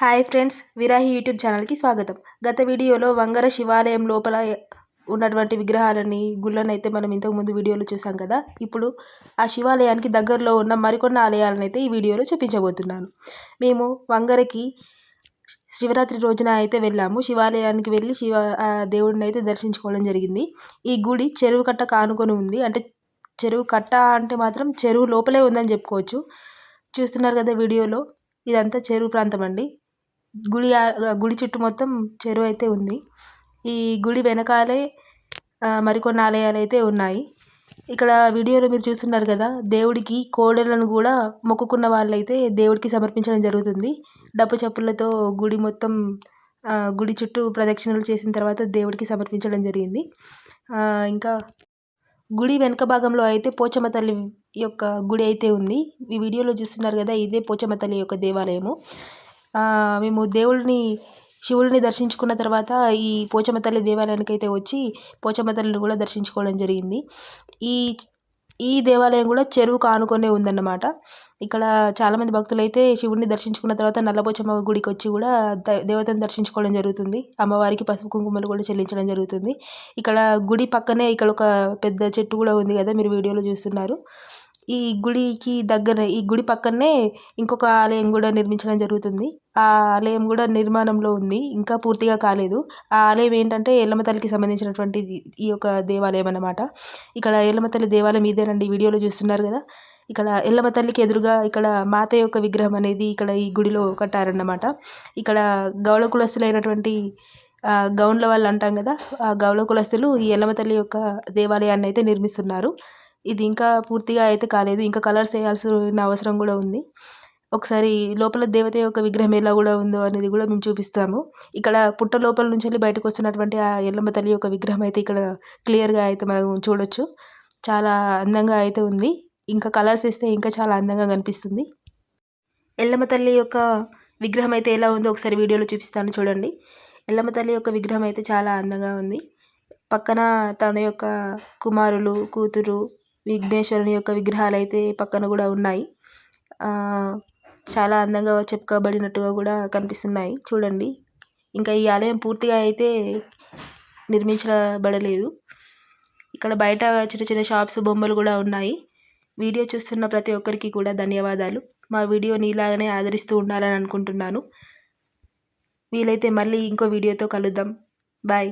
Hi friends విరాహి YouTube ఛానల్కి స్వాగతం. గత వీడియోలో వంగర శివాలయం లోపల ఉన్నటువంటి విగ్రహాలని గుళ్ళని అయితే మనం ఇంతకుముందు వీడియోలో చూసాం కదా. ఇప్పుడు ఆ శివాలయానికి దగ్గరలో ఉన్న మరికొన్ని ఆలయాలను అయితే ఈ వీడియోలో చూపించబోతున్నాను. మేము వంగరకి శివరాత్రి రోజున అయితే వెళ్ళాము. శివాలయానికి వెళ్ళి శివ దేవుడిని అయితే దర్శించుకోవడం జరిగింది. ఈ గుడి చెరువు కట్ట కానుకొని ఉంది. అంటే చెరువు కట్ట అంటే మాత్రం చెరువు లోపలే ఉందని చెప్పుకోవచ్చు. చూస్తున్నారు కదా వీడియోలో? ఇదంతా చెరువు ప్రాంతం అండి. గుడి గుడి చుట్టూ మొత్తం చెరువు అయితే ఉంది. ఈ గుడి వెనకాలే మరికొన్ని ఆలయాలు అయితే ఉన్నాయి. ఇక్కడ వీడియోలో మీరు చూస్తున్నారు కదా దేవుడికి కోడలను కూడా మొక్కుకున్న వాళ్ళైతే దేవుడికి సమర్పించడం జరుగుతుంది. డప్పు చప్పులతో గుడి మొత్తం గుడి చుట్టూ ప్రదక్షిణలు చేసిన తర్వాత దేవుడికి సమర్పించడం జరిగింది. ఇంకా గుడి వెనక భాగంలో అయితే పోచమ్మ తల్లి యొక్క గుడి అయితే ఉంది. ఈ వీడియోలో చూస్తున్నారు కదా ఇదే పోచమ్మ తల్లి యొక్క దేవాలయము. మేము దేవుడిని శివుడిని దర్శించుకున్న తర్వాత ఈ పోచమ్మ తల్లి దేవాలయానికి అయితే వచ్చి పోచమ్మ తల్లిని కూడా దర్శించుకోవడం జరిగింది. ఈ ఈ దేవాలయం కూడా చెరువుకు ఆనుకొనే ఉందన్నమాట. ఇక్కడ చాలామంది భక్తులు అయితే శివుడిని దర్శించుకున్న తర్వాత నల్లపోచమ్మ గుడికి వచ్చి కూడా దేవతను దర్శించుకోవడం జరుగుతుంది. అమ్మవారికి పసుపు కుంకుమలు కూడా చెల్లించడం జరుగుతుంది. ఇక్కడ గుడి పక్కనే ఇక్కడ ఒక పెద్ద చెట్టు కూడా ఉంది కదా మీరు వీడియోలో చూస్తున్నారు. ఈ గుడికి దగ్గర ఈ గుడి పక్కనే ఇంకొక ఆలయం కూడా నిర్మించడం జరుగుతుంది. ఆ ఆలయం కూడా నిర్మాణంలో ఉంది ఇంకా పూర్తిగా కాలేదు. ఆ ఆలయం ఏంటంటే ఎల్లమ్మ తల్లికి సంబంధించినటువంటి ఈ యొక్క దేవాలయం అన్నమాట. ఇక్కడ ఎల్లమ్మ తల్లి దేవాలయం ఇదేనండి వీడియోలో చూస్తున్నారు కదా. ఇక్కడ ఎల్లమ్మ తల్లికి ఎదురుగా ఇక్కడ మాత యొక్క విగ్రహం అనేది ఇక్కడ ఈ గుడిలో కట్టారన్నమాట. ఇక్కడ గౌడ కులస్తులైనటువంటి గౌండ్ల వాళ్ళు అంటాం కదా ఆ గౌడ కులస్తులు ఈ ఎల్లమ్మ తల్లి యొక్క దేవాలయాన్ని అయితే నిర్మిస్తున్నారు. ఇది ఇంకా పూర్తిగా అయితే కాలేదు. ఇంకా కలర్స్ వేయాల్సిన అవసరం కూడా ఉంది. ఒకసారి లోపల దేవత యొక్క విగ్రహం ఎలా కూడా ఉందో అనేది కూడా మేము చూపిస్తాము. ఇక్కడ పుట్ట లోపల నుంచి వెళ్ళి బయటకు వస్తున్నటువంటి ఆ ఎల్లమ్మ తల్లి యొక్క విగ్రహం అయితే ఇక్కడ క్లియర్గా అయితే మనం చూడొచ్చు. చాలా అందంగా అయితే ఉంది. ఇంకా కలర్స్ వేస్తే ఇంకా చాలా అందంగా కనిపిస్తుంది. ఎల్లమ్మ తల్లి యొక్క విగ్రహం అయితే ఎలా ఉందో ఒకసారి వీడియోలో చూపిస్తాను చూడండి. ఎల్లమ్మ తల్లి యొక్క విగ్రహం అయితే చాలా అందంగా ఉంది. పక్కన తన యొక్క కుమారులు కూతురు విఘ్నేశ్వరుని యొక్క విగ్రహాలు అయితే పక్కన కూడా ఉన్నాయి. చాలా అందంగా చెక్కబడినట్టుగా కూడా కనిపిస్తున్నాయి. చూడండి. ఇంకా ఈ ఆలయం పూర్తిగా అయితే నిర్మించబడలేదు. ఇక్కడ బయట చిన్న చిన్న షాప్స్ బొమ్మలు కూడా ఉన్నాయి. వీడియో చూస్తున్న ప్రతి ఒక్కరికి కూడా ధన్యవాదాలు. మా వీడియోని ఇలాగనే ఆదరిస్తూ ఉండాలని అనుకుంటున్నాను. వీలైతే మళ్ళీ ఇంకో వీడియోతో కలుద్దాం. బాయ్.